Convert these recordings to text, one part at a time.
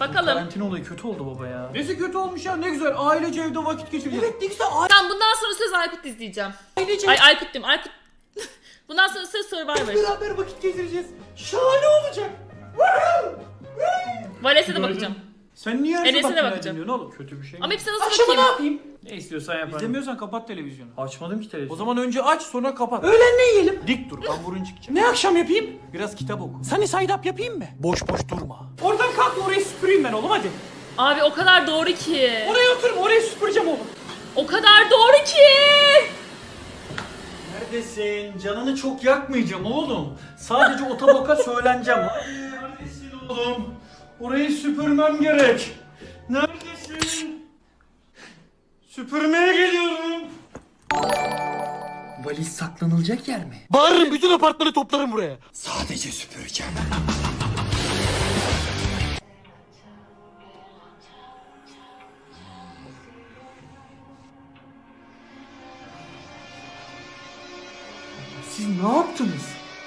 Bakalım. Karantina olayı kötü oldu baba ya. Nesi kötü olmuş ya ne güzel ailece evde vakit geçireceğiz. Evet ne güzel Tamam bundan sonra söz Aykut izleyeceğim. ailece Ay Aykut diyeyim Aykut. bundan sonra söz Survivor. beraber vakit geçireceğiz. Şahane olacak. Vales'e de bakacağım. Sen niye her Enes'e de neler bakacağım. dinliyorsun oğlum? Kötü bir şey Ama mi? hepsine nasıl Akşama ne bakayım? yapayım? Ne istiyorsan yaparım. İzlemiyorsan kapat televizyonu. Açmadım ki O televizyonu. zaman önce aç sonra kapat. Öğlen ne yiyelim? Dik dur kamburun çıkacak. Ne akşam yapayım? Biraz kitap oku. Sunny side up yapayım mı? Boş boş durma. Oradan kalkma orayı süpüreyim ben oğlum hadi. Abi o kadar doğru ki. Oraya oturma orayı süpüreceğim oğlum. O kadar doğru ki. Neredesin? Canını çok yakmayacağım oğlum. Sadece o tabaka söyleneceğim. Hadi, Neredesin oğlum? Orayı süpürmem gerek. Neredesin? Süpürmeye geliyorum. Valiz saklanılacak yer mi? Bağırırım bütün apartmanı toplarım buraya. Sadece süpüreceğim.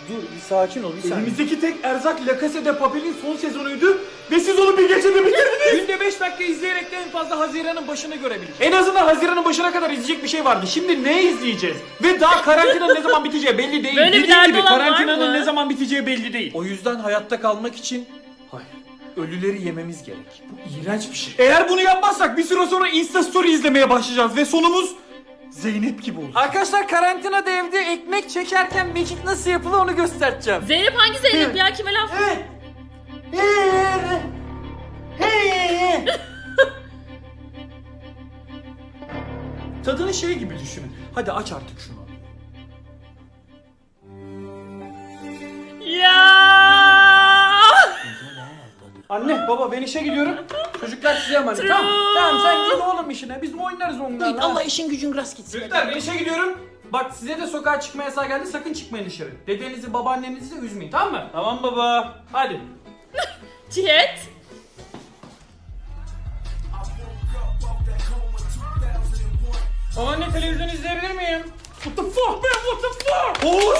Dur bir sakin ol bir saniye. Elimizdeki tek erzak La Casa de Papel'in son sezonuydu ve siz onu bir gecede bitirdiniz. Günde 5 dakika izleyerek de en fazla Haziran'ın başını görebilir. En azından Haziran'ın başına kadar izleyecek bir şey vardı. Şimdi ne izleyeceğiz? Ve daha karantinanın ne zaman biteceği belli değil. Böyle bir Dediğim derdi gibi olan var karantinanın mı? ne zaman biteceği belli değil. O yüzden hayatta kalmak için hayır ölüleri yememiz gerek. Bu iğrenç bir şey. Eğer bunu yapmazsak bir süre sonra Insta Story izlemeye başlayacağız ve sonumuz Zeynep gibi olacak. Arkadaşlar karantinada evde ekmek çekerken mekik nasıl yapılır onu göstereceğim. Zeynep hangi Zeynep ya kime laf? Tadını şey gibi düşünün. Hadi aç artık şunu. Anne baba ben işe gidiyorum. Çocuklar size emanet. Tamam. Tamam sen git oğlum işine. Biz oynarız onlarla. Allah işin gücün rast gitsin. Çocuklar ben işe gidiyorum. Bak size de sokağa çıkma yasağı geldi. Sakın çıkmayın dışarı. Dedenizi babaannenizi de üzmeyin tamam mı? Tamam baba. Hadi. Cihet. Babaanne televizyon izleyebilir miyim? What the fuck man what the fuck? Oh,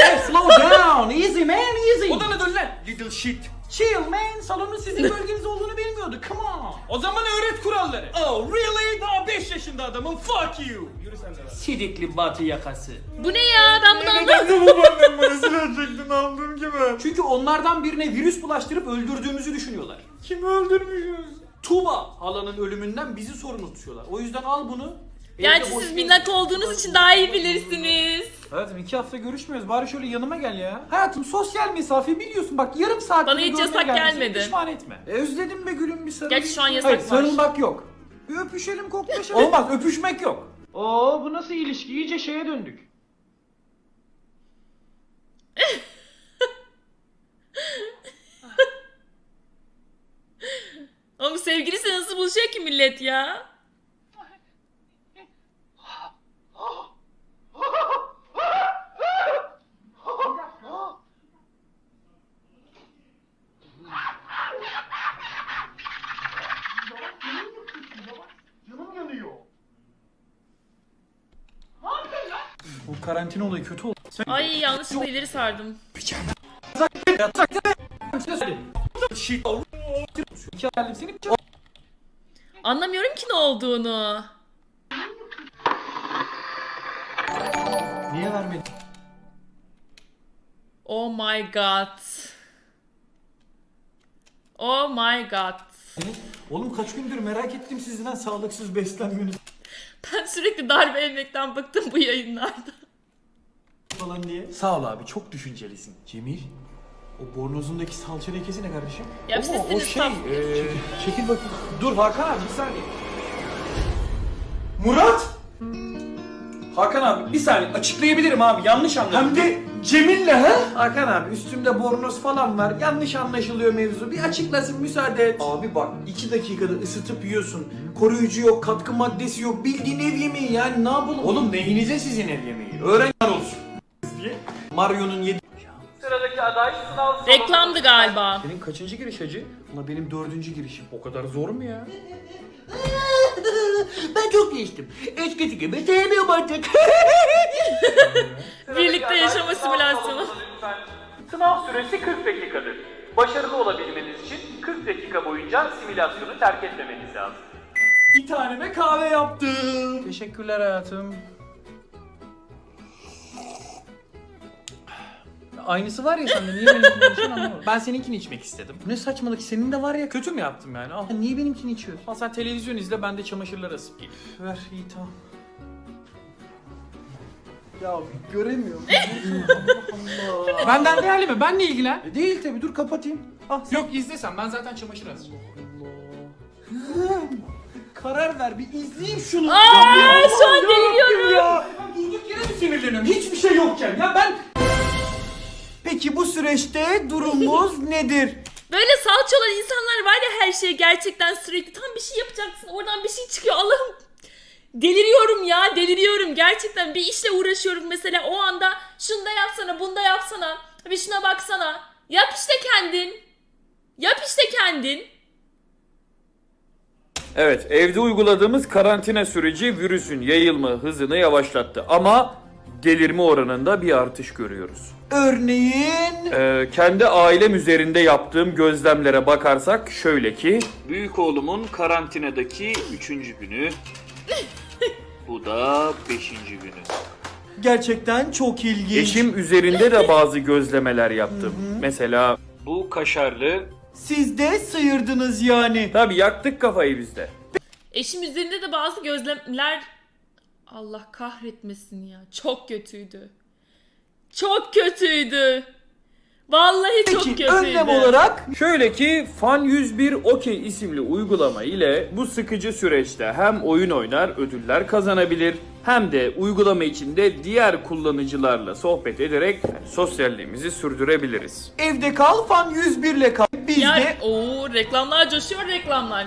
Hey, slow down. Easy man easy. Odana dön lan. Little shit. Chill man. Salonun sizin bölgeniz olduğunu bilmiyordu. Come on. O zaman öğret kuralları. Oh really? Daha 5 yaşında adamım. Fuck you. Yürü sen de lan. Sidikli batı yakası. Bu ne ya ben bunu anlamadım. babaannem bana silah çektin aldığım gibi. Çünkü onlardan birine virüs bulaştırıp öldürdüğümüzü düşünüyorlar. Kimi öldürmüşüz? Tuba halanın ölümünden bizi sorumlu tutuyorlar. O yüzden al bunu. Gerçi siz minnak olduğunuz için daha iyi bilirsiniz. Hayatım iki hafta görüşmüyoruz. Bari şöyle yanıma gel ya. Hayatım sosyal mesafe biliyorsun. Bak yarım saat Bana hiç yasak gelmedi. Pişman etme. E, özledim be gülüm bir sarıl. Gerçi şu an yasak Hayır var. sarılmak yok. Bir öpüşelim koklaşalım. Olmaz öpüşmek yok. Oo bu nasıl ilişki? İyice şeye döndük. Oğlum sevgilisi nasıl buluşuyor ki millet ya? Bu karantina olayı kötü oldu. Sen Ay yanlışlıkla ileri sardım. Anlamıyorum ki ne olduğunu. niye vermedin? Oh my god. Oh my god. Oğlum kaç gündür merak ettim sizden sağlıksız beslenmeniz Ben sürekli darbe yemekten bıktım bu yayınlarda. falan diye. Sağ ol abi çok düşüncelisin. Cemil. O bornozundaki salça lekesi ne kardeşim? Ya o, siz mu? o şey. tam. eee, çekil bakayım. Dur Hakan abi bir saniye. Murat! Hakan abi bir saniye açıklayabilirim abi yanlış anladım. Hem de Cemil'le ha? Hakan abi üstümde bornoz falan var yanlış anlaşılıyor mevzu bir açıklasın müsaade et. Abi bak iki dakikada ısıtıp yiyorsun. Koruyucu yok katkı maddesi yok bildiğin ev yemeği yani ne yapalım? Oğlum neyinize sizin ev yemeği? Öğren olsun. diye. Mario'nun yedi... Sıradaki aday sınav Reklamdı galiba. Senin kaçıncı giriş hacı? Ulan benim dördüncü girişim. O kadar zor mu ya? Değiştim. Eskisi gibi sevmiyorum artık. Birlikte yaşama simülasyonu. Sınav süresi 40 dakikadır. Başarılı olabilmeniz için 40 dakika boyunca simülasyonu terk etmemeniz lazım. Bir taneme kahve yaptım. Teşekkürler hayatım. Aynısı var ya sende niye benimkini içiyorsun anlamadım. Ben seninkini içmek istedim. Ne saçmalık senin de var ya kötü mü yaptım yani? Al. Niye benimkini içiyorsun? Al sen televizyon izle ben de çamaşırları asıp geleyim. Ver iyi tamam. Ya göremiyorum. Benden değerli mi? Benle ilgilen. E, Değil tabi dur kapatayım. Ah, Yok izlesen ben zaten çamaşır asacağım. karar ver bir izleyeyim şunu. Aa, şu an deliriyorum. Ya. Ben durduk yere mi sinirleniyorum? Hiçbir şey yokken ya ben... Süreçte durumumuz nedir? Böyle salça olan insanlar var ya her şeye gerçekten sürekli tam bir şey yapacaksın oradan bir şey çıkıyor Allah'ım. Deliriyorum ya deliriyorum gerçekten bir işle uğraşıyorum mesela o anda şunu da yapsana bunu da yapsana bir şuna baksana yap işte kendin yap işte kendin. Evet, evde uyguladığımız karantina süreci virüsün yayılma hızını yavaşlattı ama delirme oranında bir artış görüyoruz. Örneğin... Ee, kendi ailem üzerinde yaptığım gözlemlere bakarsak şöyle ki... Büyük oğlumun karantinadaki üçüncü günü. Bu da beşinci günü. Gerçekten çok ilginç. Eşim üzerinde de bazı gözlemeler yaptım. Mesela bu kaşarlı. Siz de sıyırdınız yani. Tabi yaktık kafayı biz de. Eşim üzerinde de bazı gözlemler Allah kahretmesin ya çok kötüydü. Çok kötüydü. Vallahi çok Peki kötüydü. önlem olarak Şöyle ki Fan 101 Okey isimli uygulama ile bu sıkıcı süreçte hem oyun oynar ödüller kazanabilir hem de uygulama içinde diğer kullanıcılarla sohbet ederek sosyalliğimizi sürdürebiliriz. evde kal fan 101 ile kal. Biz Yani de... o reklamlar coşuyor reklamlar.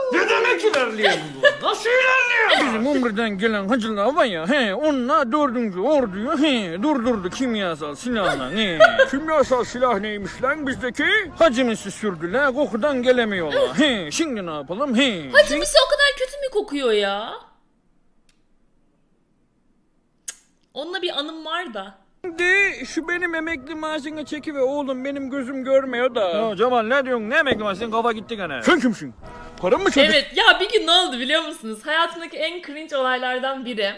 Ne demek ilerleyelim bu? Nasıl ilerleyelim? Bizim Umre'den gelen hacılar var ya, he, onlar dördüncü orduyu he, durdurdu kimyasal silahla. He. kimyasal silah neymiş lan bizdeki? Hacımızı sürdüler, kokudan gelemiyorlar. He, şimdi ne yapalım? He. Hacımisi o kadar kötü mü kokuyor ya? Onunla bir anım var da. Şimdi şu benim emekli maaşını çeki ve oğlum benim gözüm görmüyor da. Ya Cemal ne diyorsun? Ne emekli maaşı? Senin kafa gitti gene. Sen kimsin? Karın mı çocuk? Evet ya bir gün ne oldu biliyor musunuz? Hayatımdaki en cringe olaylardan biri.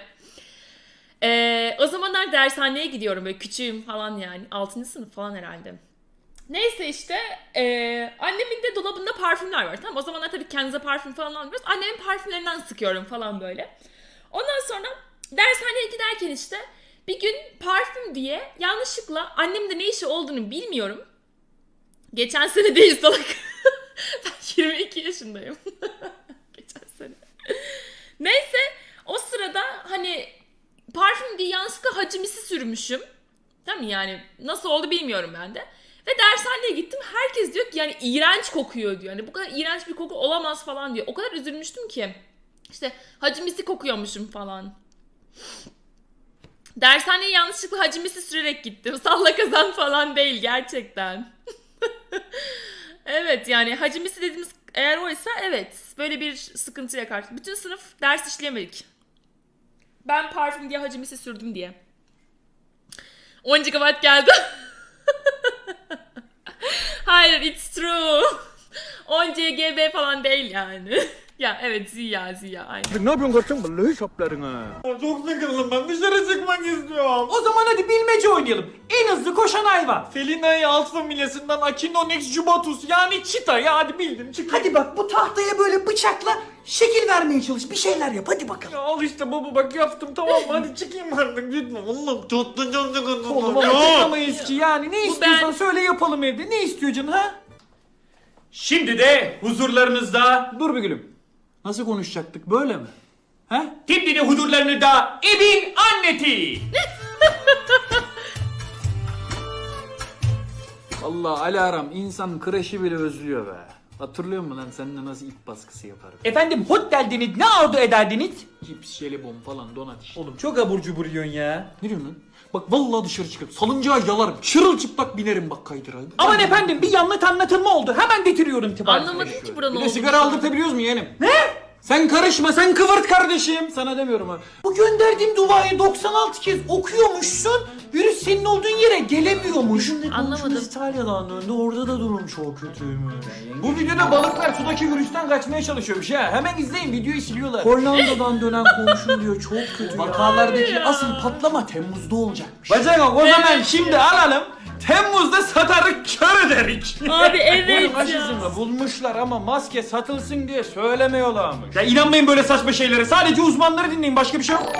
Ee, o zamanlar dershaneye gidiyorum böyle küçüğüm falan yani. 6. sınıf falan herhalde. Neyse işte ee, annemin de dolabında parfümler var. Tamam o zamanlar tabii kendinize parfüm falan almıyoruz. Annemin parfümlerinden sıkıyorum falan böyle. Ondan sonra dershaneye giderken işte bir gün parfüm diye yanlışlıkla annemin de ne işi olduğunu bilmiyorum. Geçen sene değil salak. ben 22 yaşındayım. Geçen sene. Neyse o sırada hani parfüm diye yanlışlıkla hacimisi sürmüşüm. Tamam mı yani nasıl oldu bilmiyorum ben de. Ve dershaneye gittim herkes diyor ki yani iğrenç kokuyor diyor. Yani bu kadar iğrenç bir koku olamaz falan diyor. O kadar üzülmüştüm ki. İşte hacimisi kokuyormuşum falan. Dershaneye yanlışlıkla hacimisi sürerek gittim. Salla kazan falan değil gerçekten. Evet yani hacimisi dediğimiz eğer oysa evet böyle bir sıkıntıya karşı. Bütün sınıf ders işleyemedik. Ben parfüm diye hacimisi sürdüm diye. 10 GB geldi. Hayır it's true. 10 GB falan değil yani. ya evet Ziya Ziya aynen. Ne yapıyorsun kaçın? Vallahi saplarına. Çok sıkıldım ben dışarı çıkmak istiyorum. O zaman hadi bilmece oynayalım. En hızlı koşan hayvan. Felina'yı alfa milesinden Achinonex jubatus yani çita ya hadi bildim çık. Hadi bak bu tahtaya böyle bıçakla şekil vermeye çalış. Bir şeyler yap hadi bakalım. Ya al işte baba bak yaptım tamam mı hadi çıkayım artık lütfen. Allah'ım da çok sıkıldım. Oğlum ama çıkamayız ki yani ne istiyorsan ben. söyle yapalım evde. Ne istiyor canın ha? Şimdi de huzurlarınızda Dur bir gülüm. Nasıl konuşacaktık böyle mi? He? Şimdi de huzurlarınızda Ebin Anneti. Allah alarm insan kreşi bile özlüyor be. Hatırlıyor musun lan seninle nasıl ip baskısı yaparım? Efendim hot geldiniz ne ordu ederdiniz? Cips, jelibon falan donat işte. Oğlum çok abur cubur yiyorsun ya. Ne diyorsun lan? Bak vallahi dışarı çıkıp salıncağa yalarım. Çırılçıplak binerim bak kaydırağa. Aman efendim bir yanlış anlatılma oldu. Hemen getiriyorum tıp Anlamadım ki buranın Bir de olduğunu. sigara aldırtabiliyoruz mu yeğenim? Ne? Sen karışma sen kıvırt kardeşim. Sana demiyorum ha. Bu gönderdiğim duayı 96 kez okuyormuşsun. Virüs senin olduğun yere gelemiyormuş. Anlamadım. İtalya'dan döndü orada da durum çok kötüymüş. Bu videoda balıklar sudaki virüsten kaçmaya çalışıyormuş ha. Hemen izleyin videoyu siliyorlar. Hollanda'dan dönen komşum diyor çok kötü. Vakalardaki asıl patlama Temmuz'da olacakmış. Bacak o zaman şimdi alalım. Temmuz'da satarık kör ederik. Abi evet Bunun ya. aşısını bulmuşlar ama maske satılsın diye söylemiyorlarmış. Ya inanmayın böyle saçma şeylere. Sadece uzmanları dinleyin. Başka bir şey yok.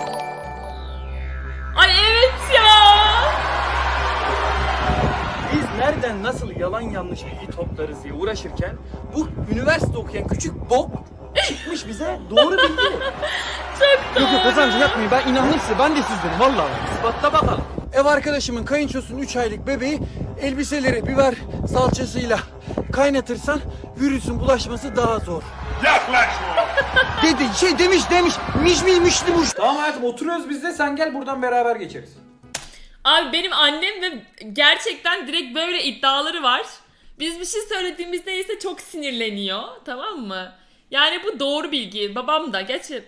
Ay evet ya. Biz nereden nasıl yalan yanlış bilgi toplarız diye uğraşırken bu üniversite okuyan küçük bok çıkmış bize doğru bilgi. Yok yok Ozan'cı yapmayın ben inandım size ben de sizdenim valla. İspatla bakalım. Ev arkadaşımın kayınçosunun 3 aylık bebeği elbiseleri biber salçasıyla kaynatırsan virüsün bulaşması daha zor. Yaklaşma. Dedi şey demiş demiş miş mi mişli muş. Tamam hayatım oturuyoruz biz de sen gel buradan beraber geçeriz. Abi benim annem ve gerçekten direkt böyle iddiaları var. Biz bir şey söylediğimizde ise çok sinirleniyor. Tamam mı? Yani bu doğru bilgi. Babam da. Gerçi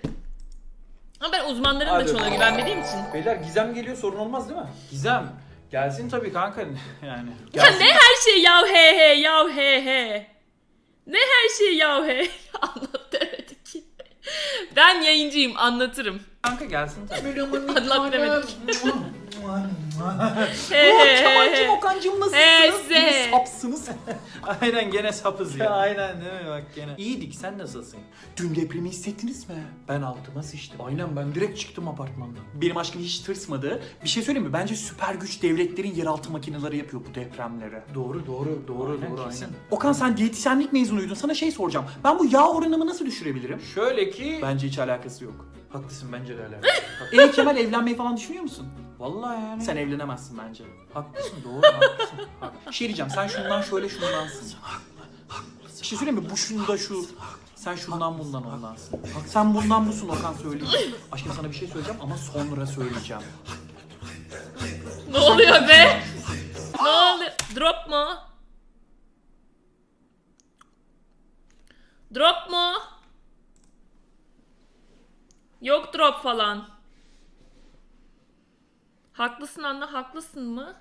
ama ben uzmanların da Hadi. çoğuna güvenmediğim için. Beyler Gizem geliyor sorun olmaz değil mi? Gizem. Gelsin tabii kanka yani. Ya ne her şey yav he he yav he he. Ne her şey yav he. Anlat demedi ki. Ben yayıncıyım anlatırım. Kanka gelsin tabii. Anlat demedik. he he he. Okan'cım nasılsınız? Size. İyi sapsınız. Aynen gene sapız ya. Aynen değil mi bak gene. İyiydik sen nasılsın? Dün depremi hissettiniz mi? Ben altıma sıçtım. Aynen ben direkt çıktım apartmandan. Benim aşkım hiç tırsmadı. Bir şey söyleyeyim mi? Bence süper güç devletlerin yeraltı makineleri yapıyor bu depremleri. Doğru doğru doğru Aynen, doğru kesin. aynen. Okan sen diyetisyenlik mezunuydun. Sana şey soracağım. Ben bu yağ oranımı nasıl düşürebilirim? Şöyle ki Bence hiç alakası yok. haklısın bence de öyle. Ey Kemal evlenmeyi falan düşünüyor musun? Vallahi yani. Sen evlenemezsin bence. haklısın doğru haklısın. Bir şey diyeceğim. Sen şundan şöyle şundansın. Bir şey söyleyeyim mi? Bu şunda şu. Sen şundan bundan ondansın. Sen bundan busun Okan söyleyeyim. Aşkım sana bir şey söyleyeceğim ama sonra söyleyeceğim. Ne oluyor be? ne oluyor? Drop mu? Drop mu? Yok drop falan. Haklısın anne haklısın mı?